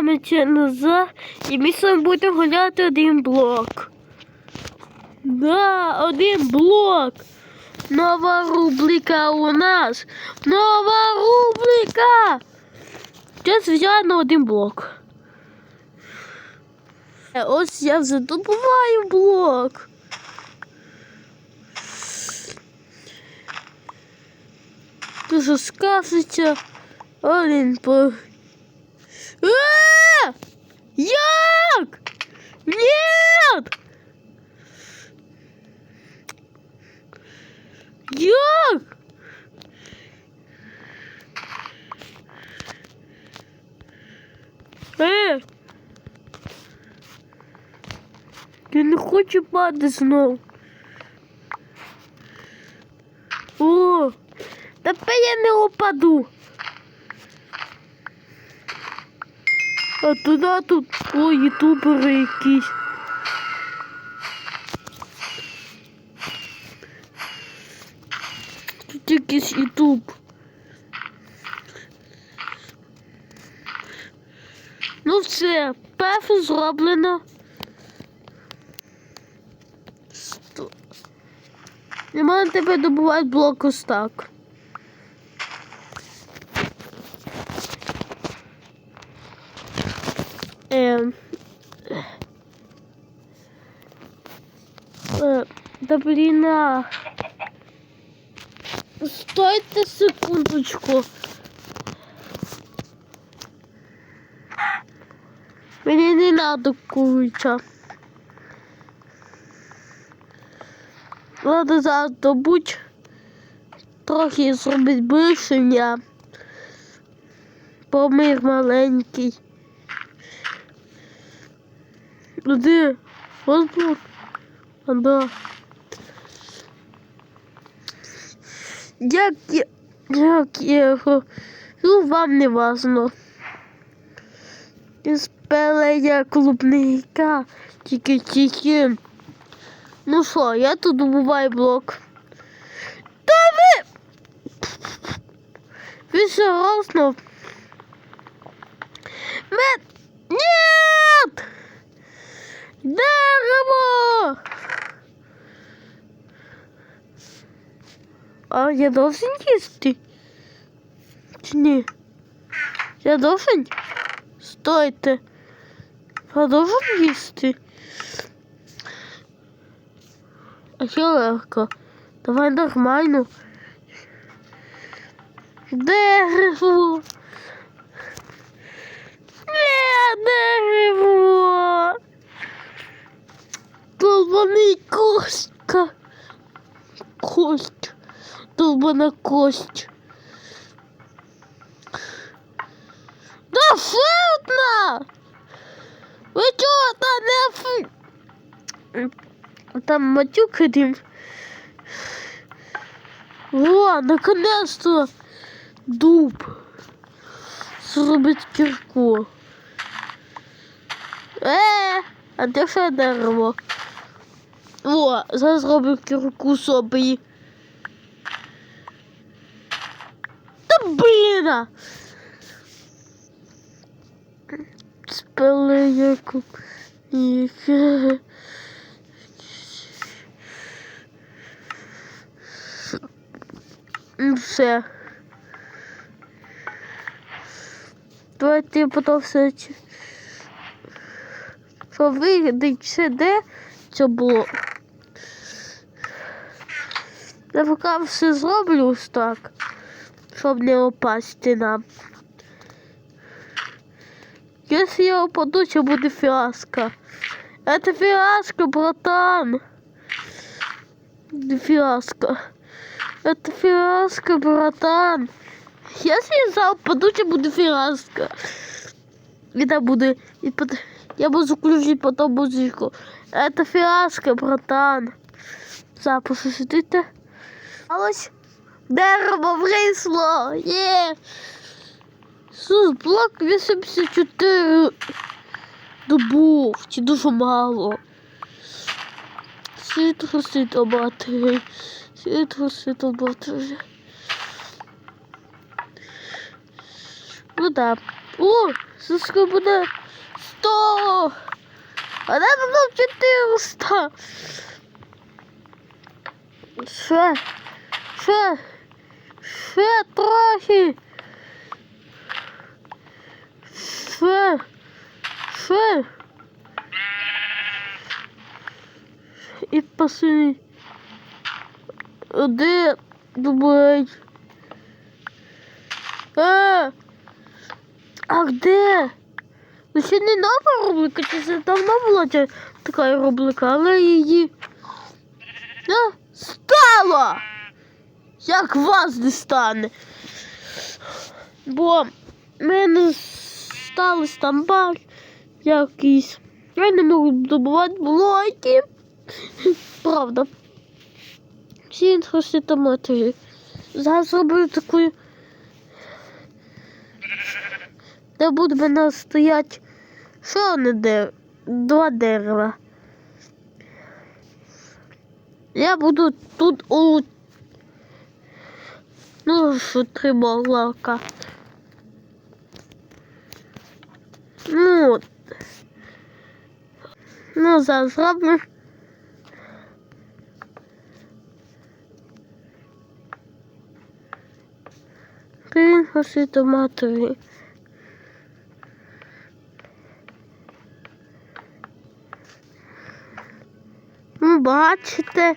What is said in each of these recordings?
вами назад, і ми з вами будемо гуляти один блок. Да, один блок. Нова рубрика у нас. Нова рубрика. Це звичайно один блок. Ось я вже добуваю блок. Дуже скажеться. По. Як? Нет! Як? Е! Я не хочу падати знов. О! Тепер я не упаду. А туди тут о, ютубери якісь. Тут якийсь ютуб. Ну все, перше зроблено. Сто. І мене тебе добувають блок ось так. Ем. Е, Да блін. Стойте секундочку. Мені не надо куриця. Ладно, зараз добуть. Трохи зробить бишення. Помир маленький. Ну де? Ось. А да. Як я, як я його, ну вам не важно. Спелея клубника, тільки тільки. Ну що, я тут добуваю блок. Та ви! Ви серйозно? Мен... Нет! Дерево! А я должен їсти? Чи ні? Я должен? Стойте. Я должен їсти? А що легко? Давай нормально. Де Не, дерево. Долбаний костка. Кость. Долбана кость. Да фелтна! Ви чого там не. Там матюк один. О, наконец-то дуб. Зробить кірку. Е, а де ще дерево? О, зараз зроблю кірку собі. Та блін! а! Спели яку. Яке. Ну, Все. Давайте потім все. Що вийде, це де це було. Я поки все зроблю так, щоб не опасти нам. Якщо я упаду, це буде фіаско. Это фиаско, братан. Это фиаско. Это фиаско, братан. Если я зараз упаду, це буде фиаско. І там буде... І под... Я буду включити потім музику. Это фиаско, братан. Запуск сидите. А ось дерево врисло. Є. Блок 84 добув. Чи дуже мало. Батареї. Світло, світло батареї. Ну да. О, Скільки буде 100. А де було 400? Ще. Ще. Ще трохи. Ще. Ще. І пасуй. Один. Думай. А, а де? Ну ще не нова рубрика, чи це давно була така рубрика, але її. А, стало! Як вас не стане? Бо в мене сталося там баг якийсь. Я не можу добувати блоки. Правда. Всі інфосити матері. Зараз зроблю таку. Де буде в мене стоять що не дер... два дерева. Я буду тут у ну що три блока. Ну. Ну, зараз зробимо. зроблю. Приносити матері. Ну, бачите.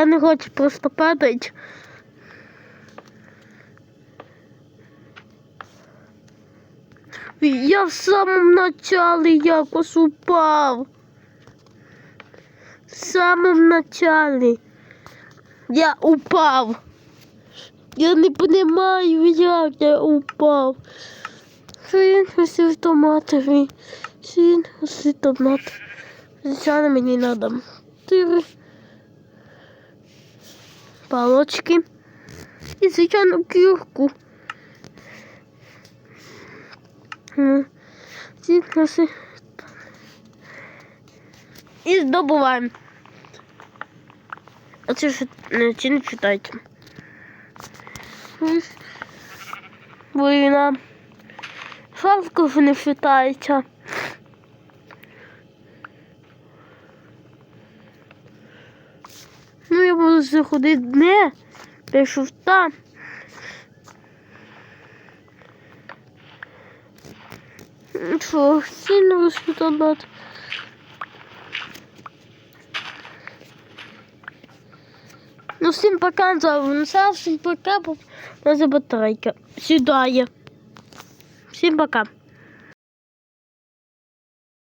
Я не хочу просто падать. Я в самом начале якось упав. В самом начале я упав. Я не понимаю, як я упав. Син усі томатові. Син усі томат. Звичайно, мені надо. Чотири палочки. І, звичайно, кірку. І здобуваємо. А це ж ці не читайте. Війна. Шарков не читається. Ну, я буду заходити не. Пішов там. Що, сильно розпитати? Ну, всім пока, всім пока, бо у нас батарейка сідає. Всім пока.